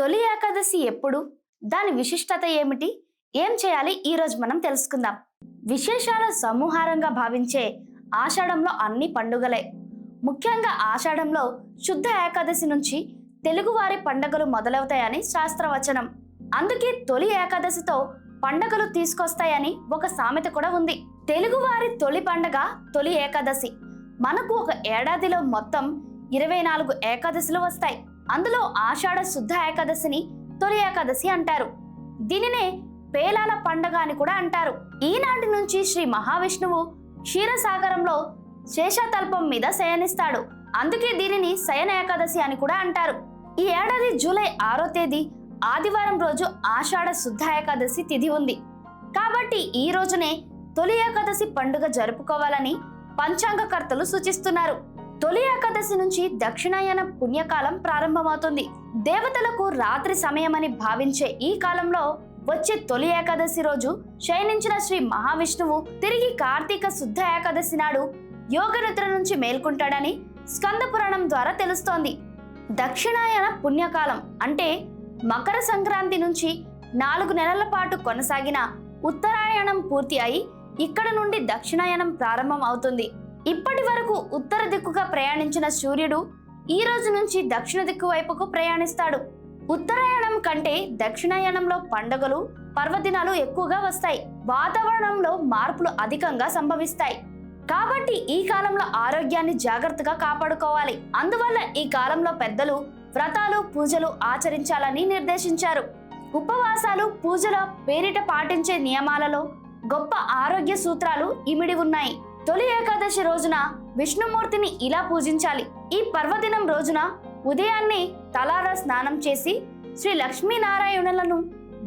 తొలి ఏకాదశి ఎప్పుడు? దాని విశిష్టత ఏమిటి? ఏం చేయాలి? ఈ రోజు మనం తెలుసుకుందాం. విశేషాల సమూహారంగా భావించే ఆషాఢంలో అన్ని పండుగలే. ముఖ్యంగా ఆషాఢంలో శుద్ధ ఏకాదశి నుంచి తెలుగువారి పండుగలు మొదలవుతాయని శాస్త్రవచనం. అందుకే తొలి ఏకాదశితో పండగలు తీసుకొస్తాయని ఒక సామెత కూడా ఉంది. తెలుగువారి తొలి పండగ తొలి ఏకాదశి. మనకు ఒక ఏడాదిలో మొత్తం ఇరవై నాలుగు ఏకాదశులు వస్తాయి. అందులో ఆషాఢ శుద్ధ ఏకాదశిని తొలి ఏకాదశి అంటారు. దీనినే పేలాల పండగ అని కూడా అంటారు. ఈనాటి నుంచి శ్రీ మహావిష్ణువు క్షీరసాగరంలో శేషతల్పం మీద శయనిస్తాడు. అందుకే దీనిని శయన ఏకాదశి అని కూడా అంటారు. ఈ ఏడాది జూలై ఆరో తేదీ ఆదివారం రోజు ఆషాఢ శుద్ధ ఏకాదశి తిథి ఉంది. కాబట్టి ఈ రోజునే తొలి ఏకాదశి పండుగ జరుపుకోవాలని పంచాంగకర్తలు సూచిస్తున్నారు. తొలి ఏకాదశి నుంచి దక్షిణాయన పుణ్యకాలం ప్రారంభమవుతుంది. దేవతలకు రాత్రి సమయమని భావించే ఈ కాలంలో వచ్చే తొలి ఏకాదశి రోజు శయనించిన శ్రీ మహావిష్ణువు తిరిగి కార్తీక శుద్ధ ఏకాదశి నాడు యోగ నిద్ర నుంచి మేల్కొంటాడని స్కంద పురాణం ద్వారా తెలుస్తోంది. దక్షిణాయన పుణ్యకాలం అంటే మకర సంక్రాంతి నుంచి నాలుగు నెలల పాటు కొనసాగిన ఉత్తరాయణం పూర్తి అయి ఇక్కడ నుండి దక్షిణాయనం ప్రారంభం అవుతుంది ఇప్పటి వరకు ఉత్తర దిక్కుగా ప్రయాణించిన సూర్యుడు ఈ రోజు నుంచి దక్షిణ దిక్కు వైపుకు ప్రయాణిస్తాడు. ఉత్తరాయణం కంటే దక్షిణాయనంలో పండుగలు పర్వదినాలు ఎక్కువగా వస్తాయి. వాతావరణంలో మార్పులు అధికంగా సంభవిస్తాయి. కాబట్టి ఈ కాలంలో ఆరోగ్యాన్ని జాగ్రత్తగా కాపాడుకోవాలి. అందువల్ల ఈ కాలంలో పెద్దలు వ్రతాలు పూజలు ఆచరించాలని నిర్దేశించారు. ఉపవాసాలు పూజల పేరిట పాటించే నియమాలలో గొప్ప ఆరోగ్య సూత్రాలు ఇమిడి ఉన్నాయి. తొలి ఏకాదశి రోజున విష్ణుమూర్తిని ఇలా పూజించాలి. ఈ పర్వదినం రోజున ఉదయాన్నే తలార స్నానం చేసి శ్రీ లక్ష్మీనారాయణులను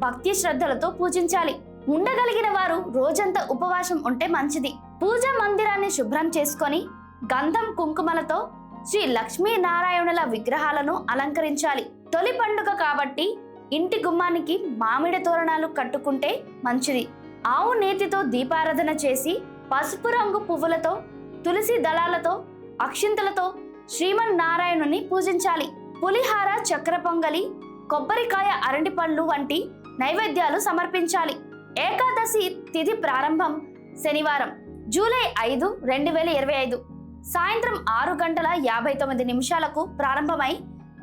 భక్తి శ్రద్ధలతో పూజించాలి. ఉండగలిగిన వారు రోజంతా ఉపవాసం ఉంటే మంచిది. పూజా మందిరాన్ని శుభ్రం చేసుకొని గంధం కుంకుమలతో శ్రీ లక్ష్మీనారాయణుల విగ్రహాలను అలంకరించాలి. తొలి పండుగ కాబట్టి ఇంటి గుమ్మానికి మామిడి తోరణాలు కట్టుకుంటే మంచిది. ఆవు నేతితో దీపారాధన చేసి పసుపు రంగు పువ్వులతో తులసి దళాలతో అక్షింతలతో శ్రీమన్నారాయణుని పూజించాలి. పులిహార చక్ర పొంగలి కొబ్బరికాయ అరటిపళ్ళు వంటి నైవేద్యాలు సమర్పించాలి. ఏకాదశి తిథి ప్రారంభం శనివారం జూలై ఐదు రెండు వేల ఇరవై ఐదు. సాయంత్రం ఆరు గంటల యాభై తొమ్మిది నిమిషాలకు ప్రారంభమై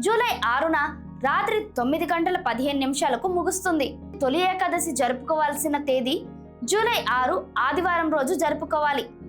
జూలై ఆరున రాత్రి తొమ్మిది గంటల పదిహేను నిమిషాలకు ముగుస్తుంది. తొలి ఏకాదశి జరుపుకోవాల్సిన తేదీ జూలై ఆరు ఆదివారం రోజు జరుపుకోవాలి.